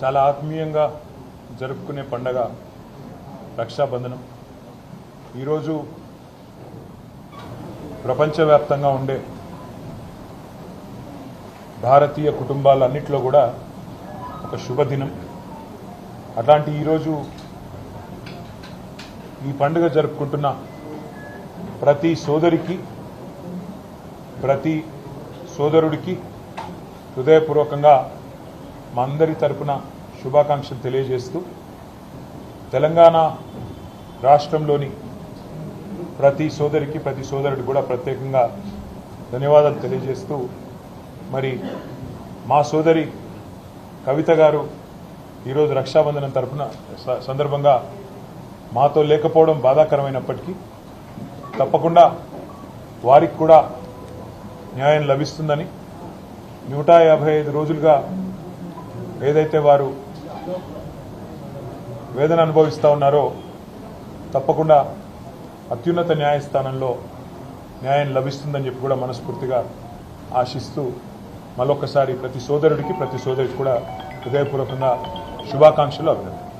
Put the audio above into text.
చాలా ఆత్మీయంగా జరుపుకునే పండగ రక్షాబంధనం. ఈరోజు ప్రపంచవ్యాప్తంగా ఉండే భారతీయ కుటుంబాలన్నింటిలో కూడా ఒక శుభదినం. అట్లాంటి ఈరోజు ఈ పండుగ జరుపుకుంటున్న ప్రతి సోదరికి ప్రతి సోదరుడికి హృదయపూర్వకంగా మా అందరి తరపున శుభాకాంక్షలు తెలియజేస్తూ తెలంగాణ రాష్ట్రంలోని ప్రతి సోదరికి ప్రతి సోదరుడికి కూడా ప్రత్యేకంగా ధన్యవాదాలు తెలియజేస్తూ మరి మా సోదరి కవిత గారు ఈరోజు రక్షాబంధనం తరపున స- సందర్భంగా మాతో లేకపోవడం బాధాకరమైనప్పటికీ తప్పకుండా వారికి కూడా న్యాయం లభిస్తుందని నూట యాభై ఐదు రోజులుగా ఏదైతే వారు వేదన అనుభవిస్తూ ఉన్నారో తప్పకుండా అత్యున్నత న్యాయస్థానంలో న్యాయం లభిస్తుందని చెప్పి కూడా మనస్ఫూర్తిగా ఆశిస్తూ మరొకసారి ప్రతి సోదరుడికి ప్రతి సోదరికి కూడా హృదయపూర్వకంగా శుభాకాంక్షలు అభినందన